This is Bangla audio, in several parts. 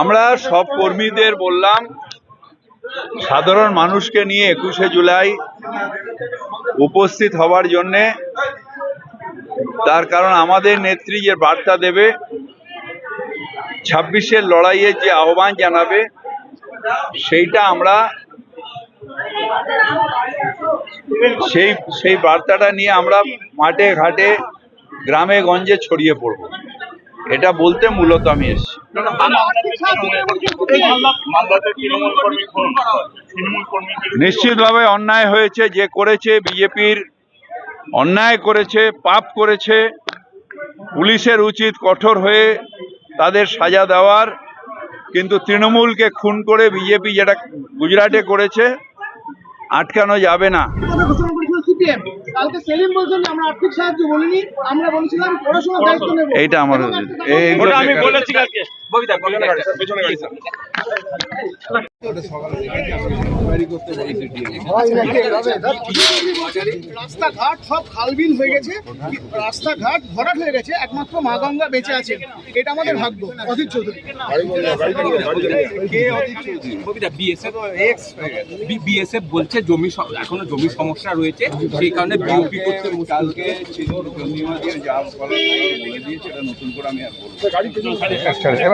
আমরা সব কর্মীদের বললাম, সাধারণ মানুষকে নিয়ে একুশে জুলাই উপস্থিত হওয়ার জন্যে, তার কারণ আমাদের নেত্রী যে বার্তা দেবে, ছাব্বিশের লড়াইয়ের যে আহ্বান জানাবে, সেইটা আমরা সেই সেই বার্তাটা নিয়ে আমরা মাঠে ঘাটে, গ্রামে গঞ্জে ছড়িয়ে পড়ব। এটা বলতে মূলত আমি এসেছি। নিশ্চিতভাবে অন্যায় হয়েছে যে করেছে বিজেপির অন্যায় করেছে পাপ করেছে। পুলিশের উচিত কঠোর হয়ে তাদের সাজা দেওয়ার কিন্তু তৃণমূলকে খুন করে বিজেপি যেটা গুজরাটে করেছে আটকানো যাবে না। সিপিএম কালকে সেলিম বলছেন আমরা আর্থিক সাহায্য বলিনি আমরা বলেছিলাম পড়াশোনার দায়িত্ব নেব। এইটা এই- আমি বলেছি কালকে। পেছনে গাড়ি স্যার। রাস্তাঘাট সব খালবিল হয়ে গেছে। রাস্তাঘাট ভরাট হয়ে গেছে একমাত্র মা গঙ্গা বেঁচে আছেন। এটা আমাদের ভাগ্য অধীর চৌধুরী। বিএসএফ বিএসএফ বলছে জমি এখনও জমি সমস্যা রয়েছে সেই কারণে বিওপি করতে কালকে ছিল যা দিয়েছে এটা নতুন করে আমি আর বলব।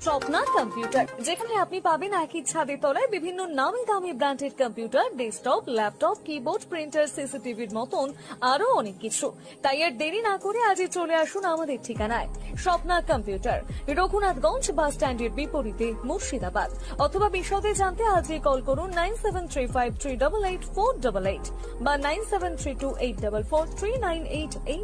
Swapna computer যেখানে আপনি পাবেন একই ছাদের তলায় বিভিন্ন নামি দামি branded computer desktop laptop keyboard printer সিসিটিভির মতন আরও অনেক কিছু। তাই আর দেরি না করে আজই চলে আসুন আমাদের ঠিকানায়। স্বপ্না কম্পিউটার রঘুনাথগঞ্জ বাস স্ট্যান্ডের বিপরীতে মুর্শিদাবাদ। অথবা বিশদে জানতে আজই কল করুন nine seven three five three double eight four double eight বা nine seven three two eight four three nine eight এই